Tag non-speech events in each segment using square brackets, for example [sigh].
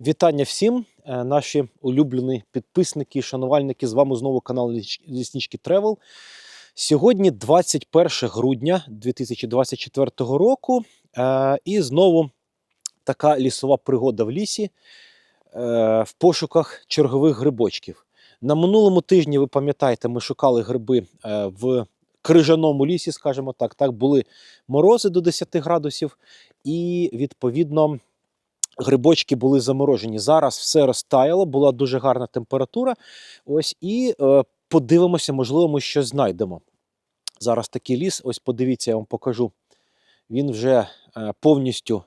Вітання всім, е, наші улюблені підписники шанувальники. З вами знову канал Ліснички Тревел. Сьогодні 21 грудня 2024 року. е, І знову така лісова пригода в лісі е, в пошуках чергових грибочків. На минулому тижні, ви пам'ятаєте, ми шукали гриби в крижаному лісі, скажімо так. Так були морози до 10 градусів, і відповідно грибочки були заморожені. Зараз все розтаяло, була дуже гарна температура. Ось і е, подивимося, можливо, ми щось знайдемо. Зараз такий ліс, ось подивіться, я вам покажу. Він вже е, повністю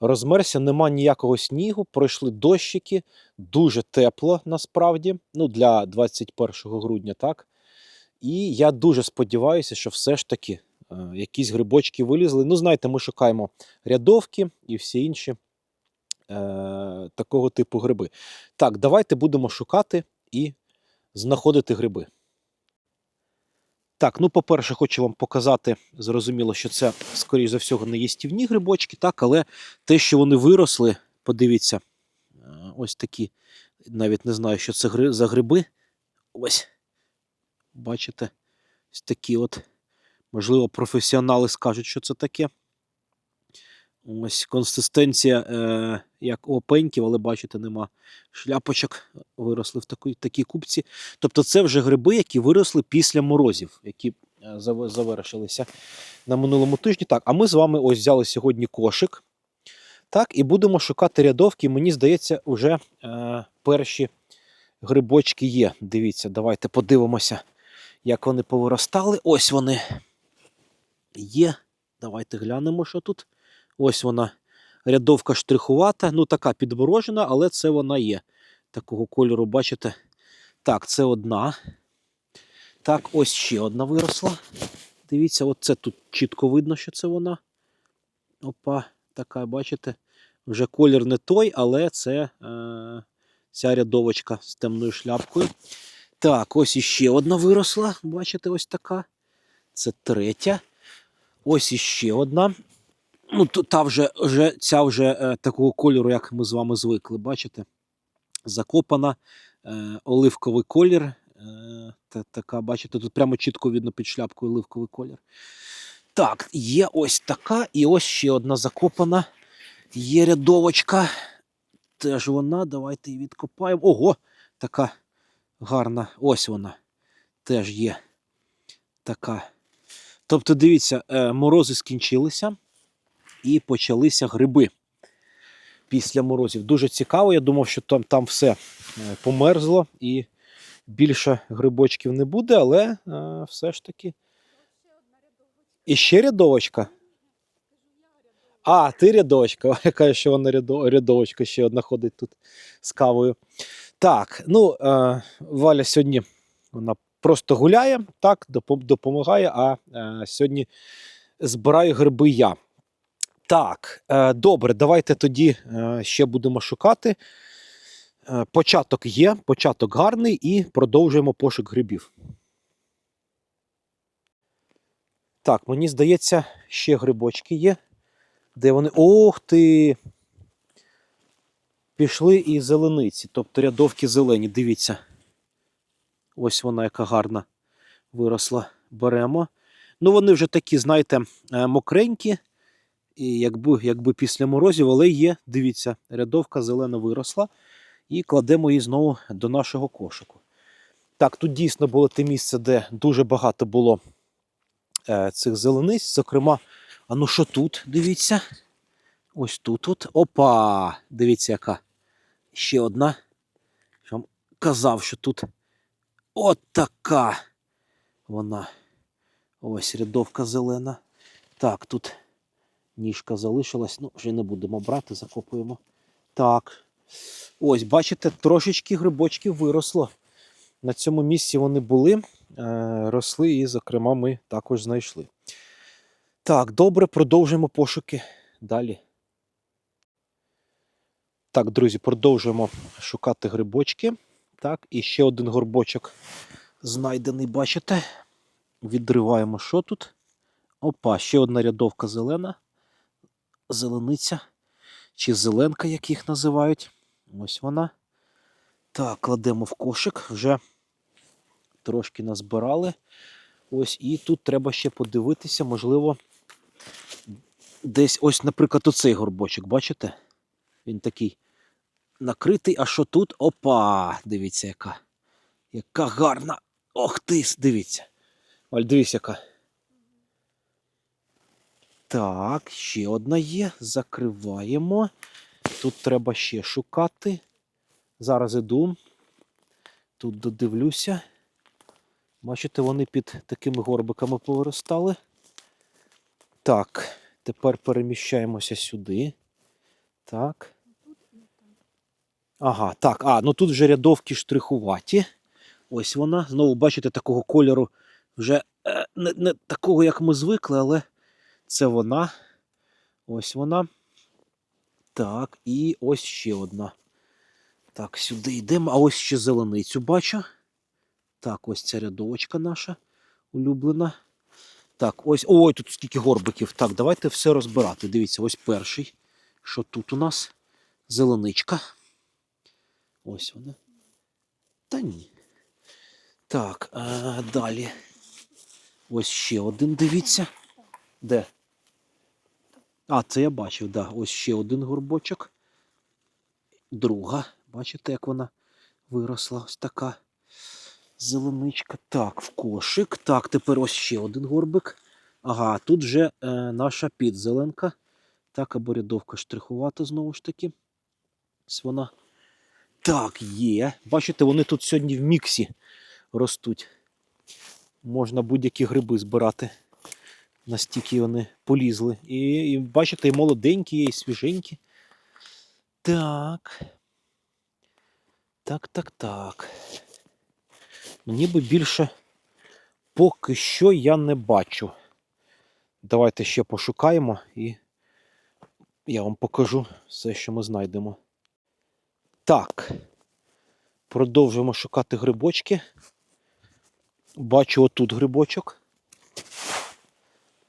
розмерся, нема ніякого снігу, пройшли дощики, дуже тепло насправді. Ну, для 21 грудня, так. І я дуже сподіваюся, що все ж таки е, якісь грибочки вилізли. Ну, знаєте, ми шукаємо рядовки і всі інші такого типу гриби. Так, давайте будемо шукати і знаходити гриби. Так, ну, по-перше, хочу вам показати, зрозуміло, що це, скоріш за всього, не їстівні грибочки, так, але те, що вони виросли, подивіться, е, ось такі, навіть не знаю, що це за гриби. Ось, бачите, ось такі от, можливо, професіонали скажуть, що це таке. Ось консистенція, е, як у опеньків, але бачите, нема шляпочок, виросли в такій, такій купці. Тобто це вже гриби, які виросли після морозів, які е, завершилися на минулому тижні. Так, а ми з вами ось взяли сьогодні кошик. Так, і будемо шукати рядовки. Мені здається, вже е, перші грибочки є. Дивіться, давайте подивимося, як вони повиростали. Ось вони є. Давайте глянемо, що тут. Ось вона рядовка штрихувата, ну така підворожена, але це вона є. Такого кольору, бачите? Так, це одна. Так, ось ще одна виросла. Дивіться, оце тут чітко видно, що це вона. Опа, така, бачите, вже колір не той, але це е, ця рядовочка з темною шляпкою. Так, ось іще одна виросла. Бачите, ось така. Це третя. Ось іще одна. Ну, та вже, вже ця вже е, такого кольору, як ми з вами звикли, бачите? Закопана, е, оливковий колір. Е, та, така, бачите, тут прямо чітко видно під шляпкою оливковий колір. Так, є ось така, і ось ще одна закопана. Є рядовочка. Теж вона. Давайте її відкопаємо. Ого! Така гарна. Ось вона. Теж є. Така. Тобто, дивіться, е, морози скінчилися і почалися гриби після морозів. Дуже цікаво. Я думав, що там, там все е, померзло і більше грибочків не буде, але е, все ж таки. І ще рядовочка. А, ти рядовочка. [laughs] Я кажу, що вона рядовочка ще одна ходить тут з кавою. Так, ну, е, Валя сьогодні вона просто гуляє, так, допомагає, а сьогодні збираю гриби я. Так, е, добре, давайте тоді е, ще будемо шукати. Е, початок є, початок гарний, і продовжуємо пошук грибів. Так, мені здається, ще грибочки є. Де вони. Ох ти! Пішли і зелениці, тобто рядовки зелені. Дивіться. Ось вона, яка гарна виросла. Беремо. Ну, вони вже такі, знаєте, мокренькі, і якби, якби після морозів, але є, дивіться, рядовка зелена виросла. І кладемо її знову до нашого кошику. Так, тут дійсно було те місце, де дуже багато було е, цих зелениць. Зокрема, а ну що тут? Дивіться. Ось тут. от. Опа! Дивіться, яка. Ще одна. Я вам казав, що тут от така вона. Ось рядовка зелена. Так, тут ніжка залишилась. Ну, вже не будемо брати, закопуємо. Так. Ось, бачите, трошечки грибочків виросло. На цьому місці вони були, е, росли, і, зокрема, ми також знайшли. Так, добре, продовжуємо пошуки далі. Так, друзі, продовжуємо шукати грибочки. Так, і ще один горбочок знайдений, бачите? Відриваємо, що тут. Опа, ще одна рядовка зелена. Зелениця. Чи зеленка, як їх називають. Ось вона. Так, кладемо в кошик. Вже трошки назбирали. Ось, і тут треба ще подивитися, можливо, десь ось, наприклад, оцей горбочок, бачите? Він такий накритий, а що тут? Опа! Дивіться, яка. Яка гарна. Ох ти, дивіться. Оль, дивіться, яка. Так, ще одна є. Закриваємо. Тут треба ще шукати. Зараз іду. Тут додивлюся. Бачите, вони під такими горбиками повиростали. Так, тепер переміщаємося сюди. Так. Ага, так. А, ну тут вже рядовки штрихуваті. Ось вона. Знову, бачите, такого кольору вже е, не, не такого, як ми звикли, але це вона. Ось вона. Так, і ось ще одна. Так, сюди йдемо. А ось ще зеленицю бачу. Так, ось ця рядовочка наша улюблена. Так, ось. Ой, тут скільки горбиків. Так, давайте все розбирати. Дивіться, ось перший. Що тут у нас? Зеленичка. Ось вона. Та ні. Так, а, далі. Ось ще один, дивіться. Де? А, це я бачив, да. Ось ще один горбочок. Друга. Бачите, як вона виросла? Ось така зеленичка. Так, в кошик. Так, тепер ось ще один горбик. Ага, тут вже е, наша підзеленка. Так, або рядовка штрихувата знову ж таки. Ось вона. Так, є. Бачите, вони тут сьогодні в міксі ростуть. Можна будь-які гриби збирати. Настільки вони полізли. І, і бачите, і молоденькі і свіженькі. Так. Так, так, так. Ну, Ніби більше поки що я не бачу. Давайте ще пошукаємо і я вам покажу все, що ми знайдемо. Так. Продовжуємо шукати грибочки. Бачу отут грибочок.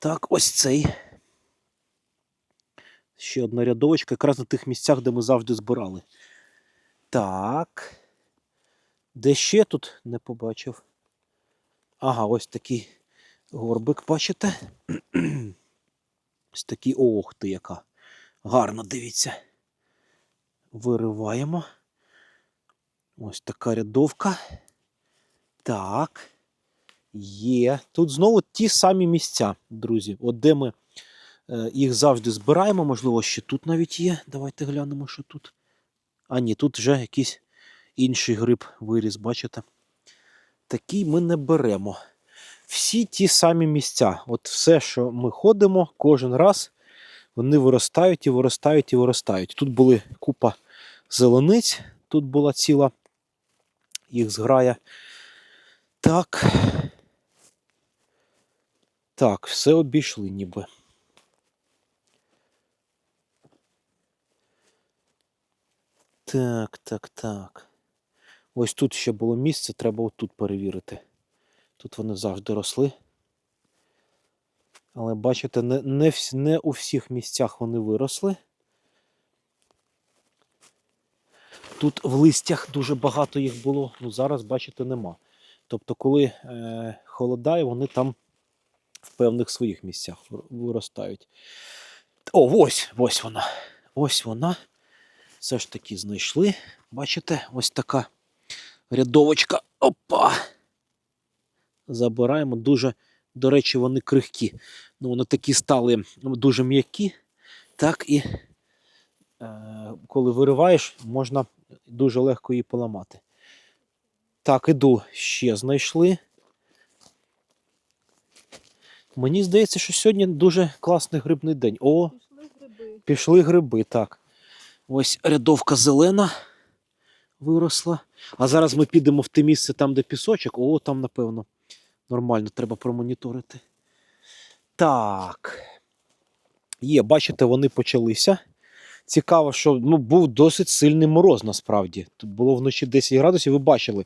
Так, ось цей. Ще одна рядовочка, якраз на тих місцях, де ми завжди збирали. Так. Де ще тут не побачив? Ага, ось такий горбик, бачите? Ось такий ох ти яка. Гарно дивіться. Вириваємо. Ось така рядовка. Так. Є. Тут знову ті самі місця, друзі. От де ми е, їх завжди збираємо. Можливо, ще тут навіть є. Давайте глянемо, що тут. А ні, тут вже якийсь інший гриб виріс, бачите? Такий ми не беремо. Всі ті самі місця. От все, що ми ходимо, кожен раз вони виростають і виростають і виростають. Тут були купа зелениць, тут була ціла їх зграя. Так. Так, все обійшли ніби. Так, так, так. Ось тут ще було місце, треба отут перевірити. Тут вони завжди росли. Але бачите, не, не, не у всіх місцях вони виросли. Тут в листях дуже багато їх було, ну зараз, бачите, нема. Тобто, коли е, холодає, вони там в певних своїх місцях виростають. О, ось, ось вона. Ось вона. Все ж таки знайшли. Бачите, ось така рядовочка. Опа! Забираємо. Дуже, до речі, вони крихкі. Ну, вони такі стали дуже м'які. Так і е, коли вириваєш, можна дуже легко її поламати. Так, іду, ще знайшли. Мені здається, що сьогодні дуже класний грибний день. О, Пішли гриби. Так. Ось рядовка зелена виросла. А зараз ми підемо в те місце, там, де пісочок. О, там, напевно, нормально треба промоніторити. Так. Є, бачите, вони почалися. Цікаво, що ну, був досить сильний мороз насправді. Тут було вночі 10 градусів, ви бачили.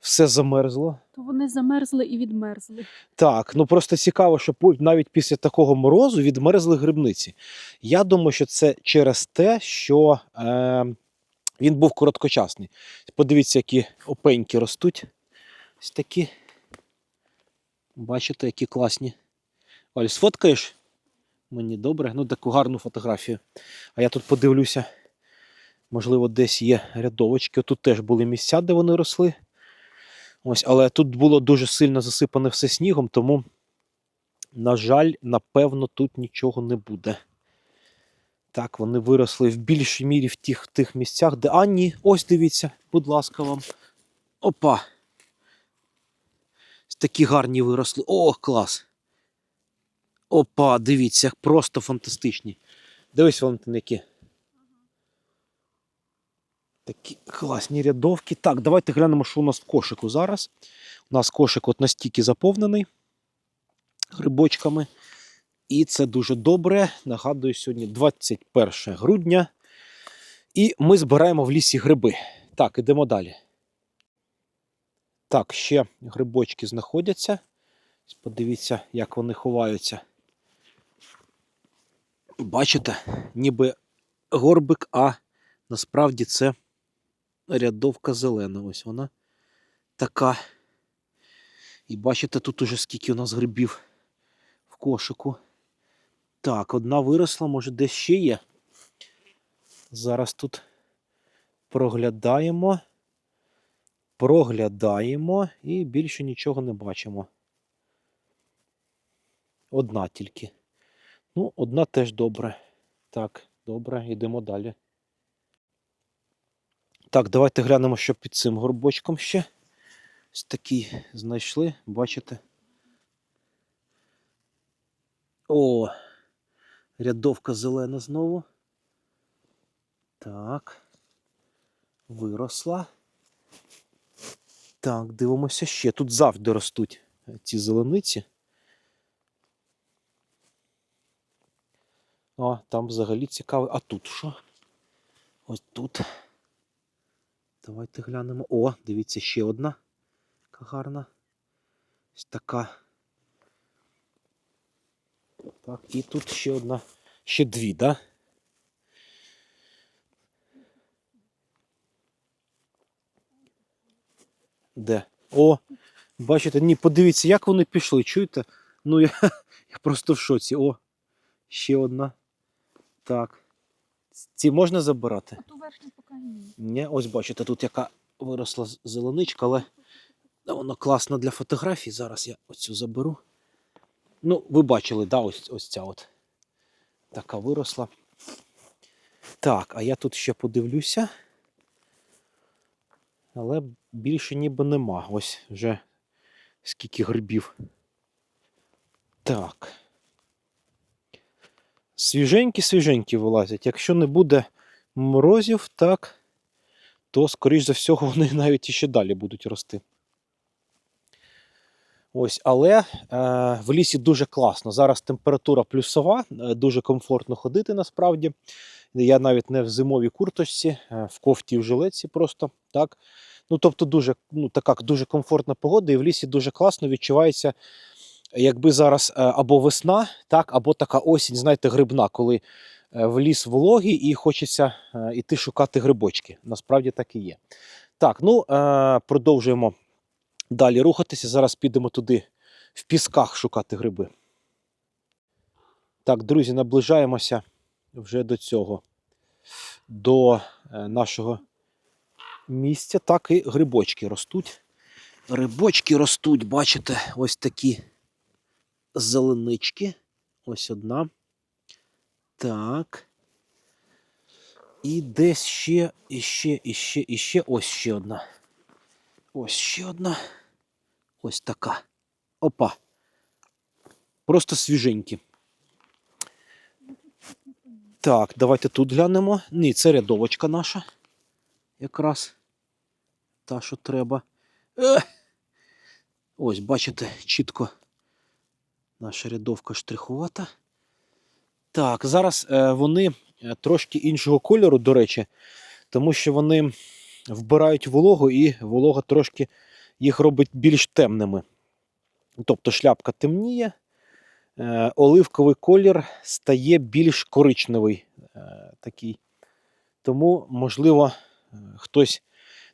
Все замерзло. То вони замерзли і відмерзли. Так, ну просто цікаво, що навіть після такого морозу відмерзли грибниці. Я думаю, що це через те, що е, Він був короткочасний. Подивіться, які опеньки ростуть. Ось такі. Бачите, які класні. Оль, сфоткаєш? Мені добре. Ну, таку гарну фотографію. А я тут подивлюся. Можливо, десь є рядовочки. Тут теж були місця, де вони росли. Ось, але тут було дуже сильно засипане все снігом, тому, на жаль, напевно, тут нічого не буде. Так, вони виросли в більшій мірі в тих, тих місцях, де. А, ні, ось дивіться, будь ласка вам. Опа. Такі гарні виросли. О, клас. Опа, дивіться, просто фантастичні. Дивись, Валентин, які. Такі класні рядовки. Так, давайте глянемо, що у нас в кошику зараз. У нас кошик от настільки заповнений грибочками. І це дуже добре. Нагадую, сьогодні 21 грудня. І ми збираємо в лісі гриби. Так, ідемо далі. Так, ще грибочки знаходяться. Подивіться, як вони ховаються. Бачите, ніби горбик, а насправді це рядовка зелена. Ось вона така. І бачите, тут уже скільки у нас грибів в кошику. Так, одна виросла, може десь ще є. Зараз тут проглядаємо. Проглядаємо і більше нічого не бачимо. Одна тільки. Ну, одна теж добре. Так, добре, йдемо далі. Так, давайте глянемо, що під цим горбочком ще. Ось такий знайшли, бачите? О, рядовка зелена знову. Так. Виросла. Так, дивимося ще. Тут завжди ростуть ці зелениці. О, там взагалі цікаво. А тут що? Ось тут. Давайте глянемо. О, дивіться, ще одна. Яка гарна. Ось така. Так, і тут ще одна. Ще дві, да? Де? О, бачите, ні, подивіться, як вони пішли, чуєте? Ну, я, [laughs] я просто в шоці. О, ще одна. Так. Ці можна забирати? А ту верхню поки ні. Ні, ось бачите, тут яка виросла зеленичка, але воно класно для фотографій. Зараз я оцю заберу. Ну, ви бачили, да, ось, ось ця от така виросла. Так, а я тут ще подивлюся. Але більше ніби нема. Ось вже скільки грибів. Так. Свіженькі, свіженькі вилазять. Якщо не буде морозів, так, то, скоріш за всього, [laughs] вони навіть іще далі будуть рости. Ось, але е, в лісі дуже класно. Зараз температура плюсова, е, дуже комфортно ходити насправді. Я навіть не в зимовій курточці, е, в кофті і в жилетці просто. так. Ну, тобто, дуже, ну, така дуже комфортна погода, і в лісі дуже класно відчувається, якби зараз е, або весна, так, або така осінь, знаєте, грибна, коли е, в ліс вологий і хочеться е, іти шукати грибочки. Насправді так і є. Так, ну е, продовжуємо далі рухатися. Зараз підемо туди в пісках шукати гриби. Так, друзі, наближаємося вже до цього, до е, нашого місця. Так і грибочки ростуть. Грибочки ростуть, бачите, ось такі зеленички. Ось одна. Так. І десь ще, і ще, і ще, і ще. Ось ще одна. Ось ще одна. Ось така. Опа. Просто свіженькі. Так, давайте тут глянемо. Ні, це рядовочка наша. Якраз та, що треба. Ось, бачите, чітко наша рядовка штрихувата. Так, зараз е, вони е, трошки іншого кольору, до речі, тому що вони вбирають вологу і волога трошки їх робить більш темними. Тобто шляпка темніє, е, оливковий колір стає більш коричневий. Такий. Тому, можливо, Хтось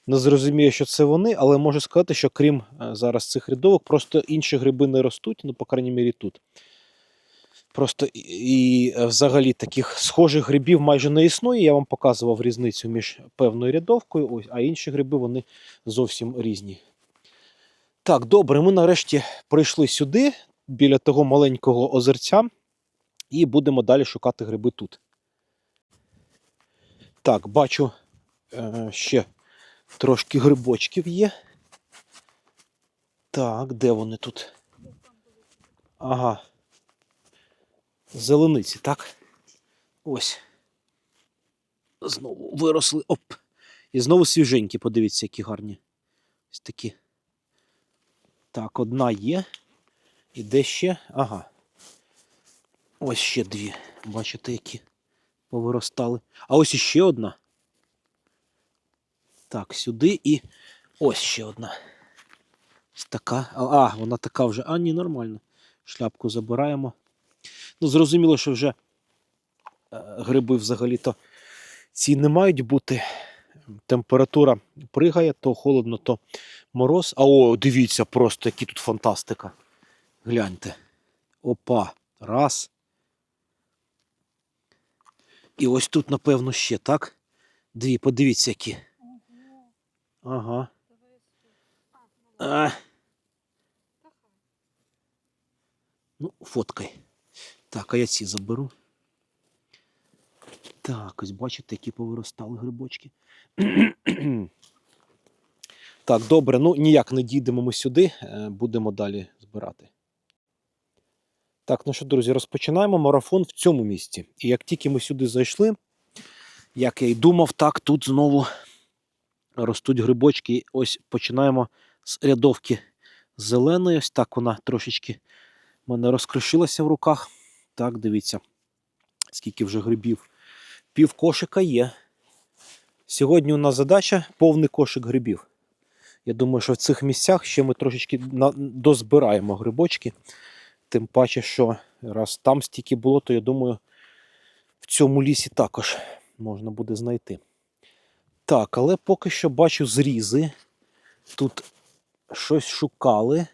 не зрозуміє, що це вони, але можу сказати, що крім е, зараз цих рядовок, просто інші гриби не ростуть, ну, по крайній мірі, тут. Просто і, е, взагалі таких схожих грибів майже не існує. Я вам показував різницю між певною рядовкою, ось, а інші гриби вони зовсім різні. Так, добре, ми нарешті прийшли сюди, біля того маленького озерця, і будемо далі шукати гриби тут. Так, бачу е, ще трошки грибочків є. Так, де вони тут? Ага. Зелениці, так? Ось. Знову виросли. Оп. І знову свіженькі, подивіться, які гарні. Ось такі. Так, одна є. І де ще? Ага. Ось ще дві. Бачите, які повиростали. А ось іще одна. Так, сюди і ось ще одна. Така. А, а, вона така вже. А, ні, нормально. Шляпку забираємо. Ну, зрозуміло, що вже е, гриби взагалі-то ці не мають бути. Температура пригає, то холодно, то мороз. А о, дивіться, просто які тут фантастика. Гляньте. Опа. Раз. І ось тут, напевно, ще, так? Дві, подивіться, які. Ага. А. Ну, фоткай. Так, а я ці заберу. Так, ось бачите, які повиростали грибочки. [clears throat] так, добре, ну ніяк не дійдемо ми сюди, е, будемо далі збирати. Так, ну що, друзі, розпочинаємо марафон в цьому місці. І як тільки ми сюди зайшли, як я й думав, так тут знову ростуть грибочки. Ось починаємо з рядовки зеленої. Ось так вона трошечки в мене розкришилася в руках. Так, дивіться, скільки вже грибів. Пів кошика є. Сьогодні у нас задача повний кошик грибів. Я думаю, що в цих місцях ще ми трошечки дозбираємо грибочки. Тим паче, що раз там стільки було, то я думаю, в цьому лісі також можна буде знайти. Так, але поки що бачу зрізи. Тут щось шукали.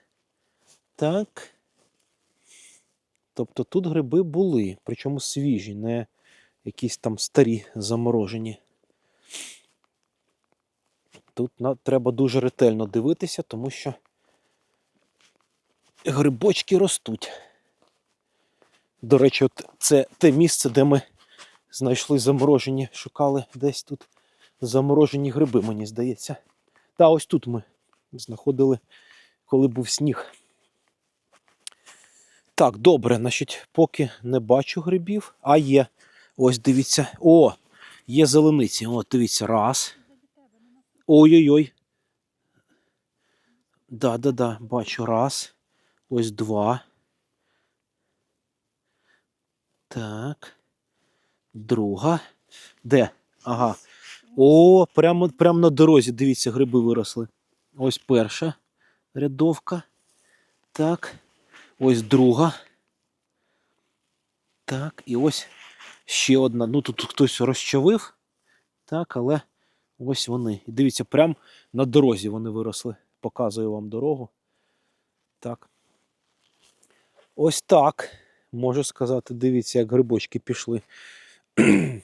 Так. Тобто тут гриби були, причому свіжі, не якісь там старі заморожені. Тут треба дуже ретельно дивитися, тому що грибочки ростуть. До речі, от це те місце, де ми знайшли заморожені, шукали десь тут заморожені гриби, мені здається. Та ось тут ми знаходили, коли був сніг. Так, добре, значить, поки не бачу грибів, а є. Ось дивіться. О, є зелениці. От, дивіться, раз. Ой-ой-ой. Да, да, да, бачу. Раз. Ось два. Так. Друга. Де? Ага. О, прямо, прямо на дорозі, дивіться, гриби виросли. Ось перша рядовка. Так. Ось друга. Так, і ось ще одна. Ну тут хтось розчавив. Так, але ось вони. І дивіться, прямо на дорозі вони виросли. Показую вам дорогу. Так. Ось так. Можу сказати, дивіться, як грибочки пішли. [clears throat]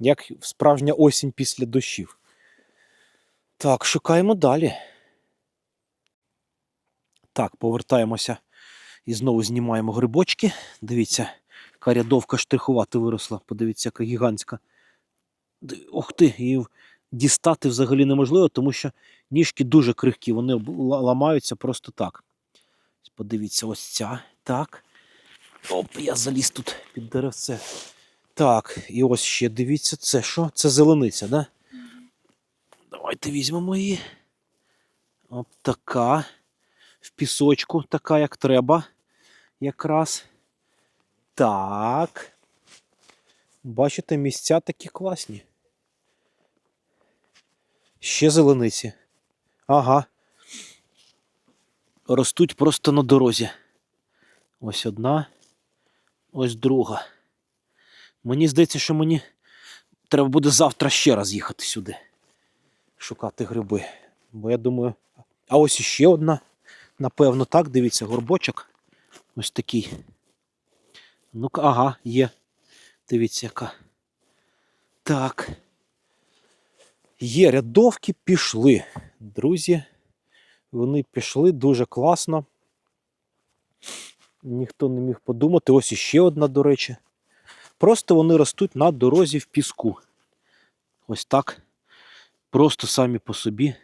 як справжня осінь після дощів. Так, шукаємо далі. Так, повертаємося і знову знімаємо грибочки. Дивіться, яка рядовка штрихувати виросла. Подивіться, яка гігантська. Ух ти, її дістати взагалі неможливо, тому що ніжки дуже крихкі, вони ламаються просто так. Подивіться, ось ця. Так. Оп, я заліз тут під деревце. Так, і ось ще дивіться, це що? Це зелениця, да? Давайте візьмемо її. От така. В пісочку, така, як треба. Якраз. Так. Бачите, місця такі класні. Ще зелениці. Ага. Ростуть просто на дорозі. Ось одна, ось друга. Мені здається, що мені треба буде завтра ще раз їхати сюди. шукати гриби. Бо я думаю. А ось іще одна. Напевно, так, дивіться, горбочок. Ось такий. Ну-ка, ага, є. Дивіться, яка. Так. Є рядовки пішли. Друзі, вони пішли дуже класно. Ніхто не міг подумати. Ось іще одна, до речі. Просто вони ростуть на дорозі в піску. Ось так. Просто самі по собі.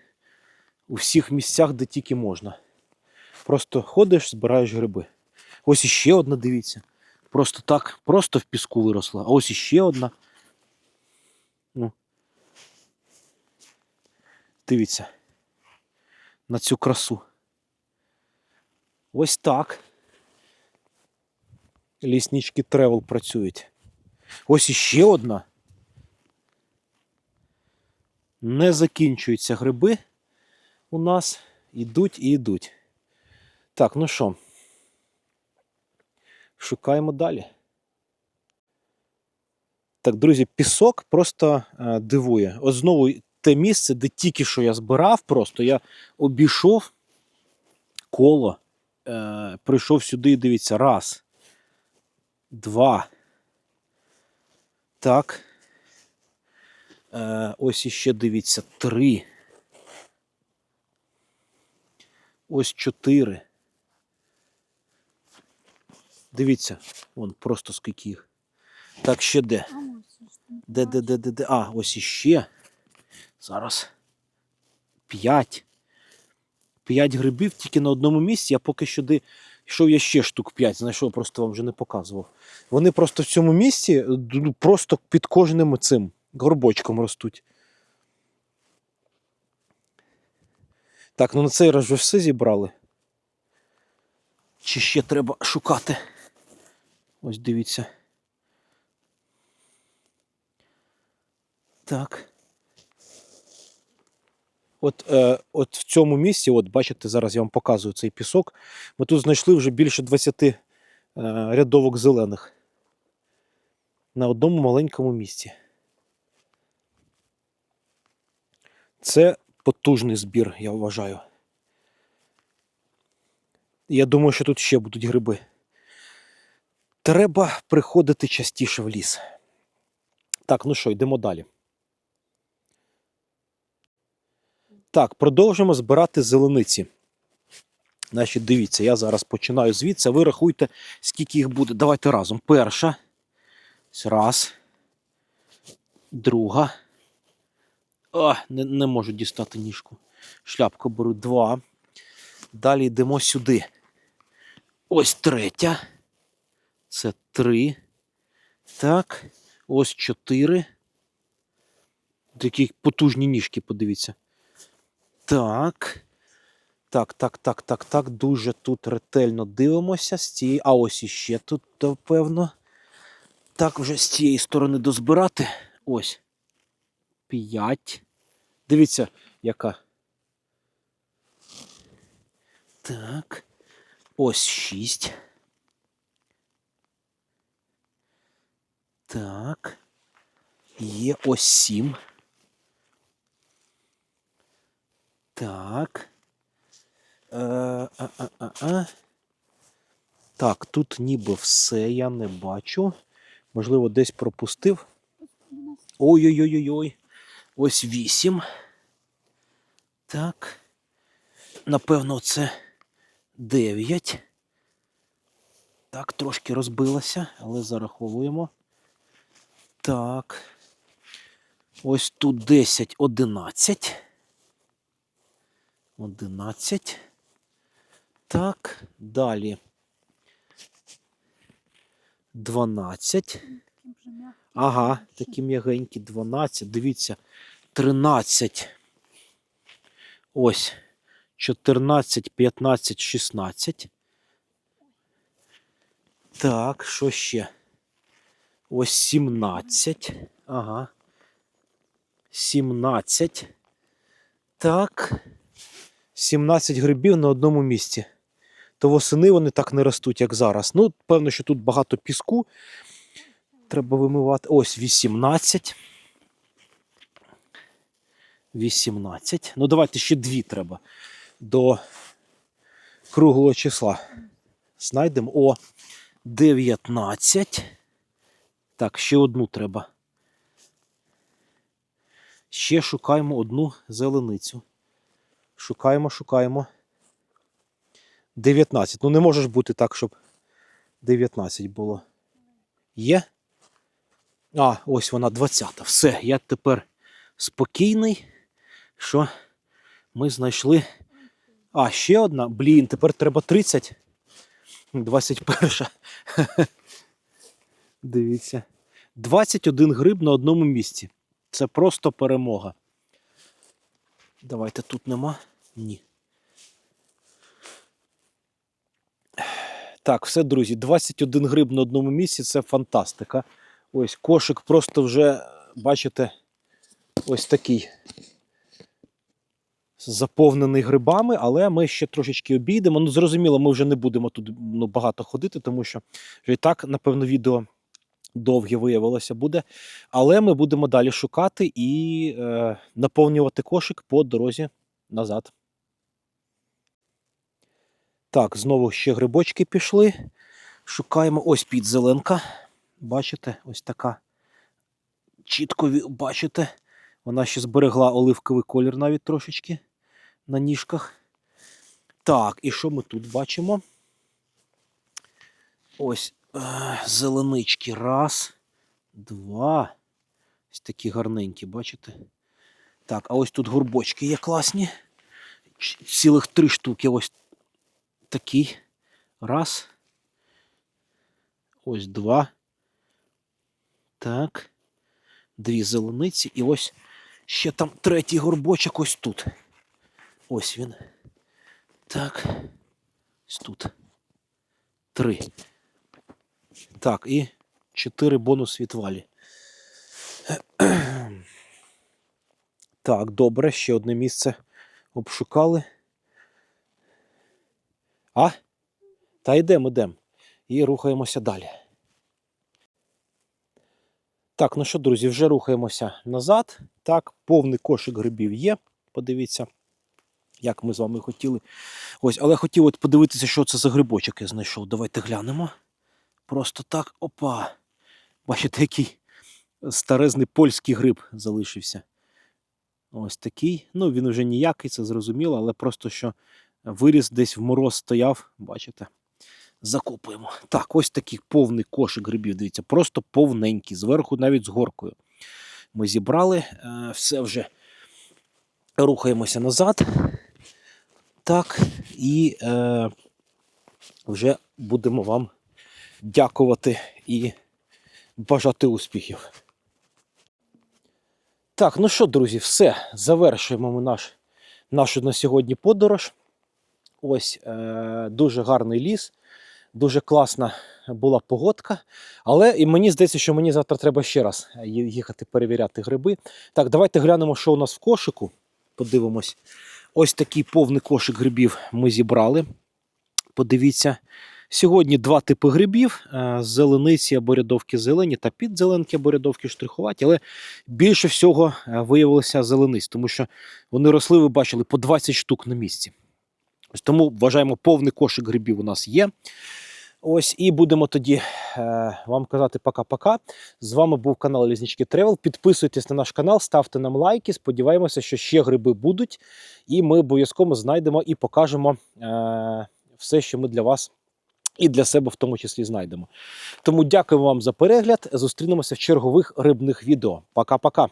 У всіх місцях, де тільки можна. Просто ходиш, збираєш гриби. Ось іще одна, дивіться. Просто так, просто в піску виросла. А ось іще одна. Ну. Дивіться. На цю красу. Ось так. Ліснички тревел працюють. Ось іще одна. Не закінчуються гриби у нас. Ідуть і йдуть. Так, ну що, шукаємо далі. Так, друзі, пісок просто е, дивує. От знову те місце, де тільки що я збирав, просто я обійшов коло, е, прийшов сюди і дивіться, раз, два. Так. Е, ось іще дивіться, три. Ось чотири. Дивіться, вон просто скільки їх. Так, ще де? Де, де, де, де, де? А, ось іще. Зараз. П'ять. П'ять грибів тільки на одному місці. Я поки що де йшов я ще штук п'ять, знайшов, просто вам вже не показував. Вони просто в цьому місці ну, просто під кожним цим горбочком ростуть. Так, ну на цей раз вже все зібрали. Чи ще треба шукати? Ось дивіться. Так. От, е, от в цьому місці, от бачите, зараз я вам показую цей пісок. Ми тут знайшли вже більше 20 е, рядовок зелених. На одному маленькому місці. Це потужний збір, я вважаю. Я думаю, що тут ще будуть гриби. Треба приходити частіше в ліс. Так, ну що, йдемо далі. Так, продовжимо збирати зелениці. Значить, дивіться, я зараз починаю звідси. Ви рахуйте, скільки їх буде. Давайте разом. Перша. Раз. Друга. О, не, не можу дістати ніжку. Шляпку беру два. Далі йдемо сюди. Ось третя. Це три. Так. Ось чотири. Такі потужні ніжки, подивіться. Так. Так, так, так, так, так. Дуже тут ретельно дивимося з цієї. А ось іще тут, певно. Так, вже з цієї сторони дозбирати. Ось. П'ять. Дивіться, яка. Так. Ось шість. Так. Є ось сім. Так. А, а, а, а. Так, тут ніби все я не бачу. Можливо, десь пропустив. Ой-ой-ой-ой. Ось вісім. Так. Напевно, це дев'ять. Так, трошки розбилося, але зараховуємо. Так. Ось тут 10, 11. 11. Так, далі. 12. таким же м'яким. Ага, такі м'ягенькі 12. Дивіться, 13. Ось. 14, 15, 16. Так, що ще? Ось 17. Ага. 17. Так. 17 грибів на одному місці. То восени вони так не ростуть, як зараз. Ну, певно, що тут багато піску. Треба вимивати. Ось 18. 18. Ну, давайте ще дві треба до круглого числа. Знайдемо. О, 19. Так, ще одну треба. Ще шукаємо одну зеленицю. Шукаємо, шукаємо. 19. Ну, не може бути так, щоб 19 було. Є? А, ось вона 20. Все, я тепер спокійний, що ми знайшли. А, ще одна. Блін, тепер треба 30. 21. [laughs] Дивіться. 21 гриб на одному місці. Це просто перемога. Давайте тут нема. Ні. Так, все, друзі, 21 гриб на одному місці це фантастика. Ось кошик просто вже, бачите, ось такий. Заповнений грибами, але ми ще трошечки обійдемо. Ну, зрозуміло, ми вже не будемо тут ну, багато ходити, тому що вже і так, напевно, відео довге виявилося буде. Але ми будемо далі шукати і е, наповнювати кошик по дорозі назад. Так, знову ще грибочки пішли. Шукаємо ось підзеленка. Бачите, ось така. Чітко бачите. Вона ще зберегла оливковий колір навіть трошечки на ніжках. Так, і що ми тут бачимо? Ось е, зеленички. Раз, два. Ось такі гарненькі, бачите? Так, а ось тут горбочки є класні. Цілих три штуки. Ось такий. Раз. Ось два. Так. Дві зелениці. І ось ще там третій горбочок ось тут. Ось він. Так. Ось тут. Три. Так, і чотири бонус від валі. Так, добре, ще одне місце обшукали. А? Та йдемо, йдемо. І рухаємося далі. Так, ну що, друзі, вже рухаємося назад. Так, повний кошик грибів є. Подивіться, як ми з вами хотіли. Ось, але хотів от подивитися, що це за грибочок я знайшов. Давайте глянемо. Просто так. Опа. Бачите, який старезний польський гриб залишився. Ось такий. Ну, він вже ніякий, це зрозуміло, але просто що виріс десь в мороз стояв, бачите. Закопуємо. Так, ось такий повний кошик грибів. Дивіться, просто повненький, зверху навіть з горкою. Ми зібрали, е, все вже рухаємося назад. Так, і е, вже будемо вам дякувати і бажати успіхів. Так, ну що, друзі, все. Завершуємо ми наш, нашу на сьогодні подорож. Ось е, дуже гарний ліс, дуже класна була погодка. Але і мені здається, що мені завтра треба ще раз їхати перевіряти гриби. Так, давайте глянемо, що у нас в кошику. Подивимось. Ось такий повний кошик грибів ми зібрали. Подивіться. Сьогодні два типи грибів: е, зелениці або рядовки зелені та підзеленки або рядовки штрихуваті. Але більше всього е, виявилося зелениць, тому що вони росли, ви бачили, по 20 штук на місці. Ось тому вважаємо, повний кошик грибів у нас є. Ось і будемо тоді е, вам казати пока-пока. З вами був канал Лізнички Тревел. Підписуйтесь на наш канал, ставте нам лайки. Сподіваємося, що ще гриби будуть, і ми обов'язково знайдемо і покажемо е, все, що ми для вас і для себе в тому числі знайдемо. Тому дякую вам за перегляд. Зустрінемося в чергових рибних відео. Пока-пока.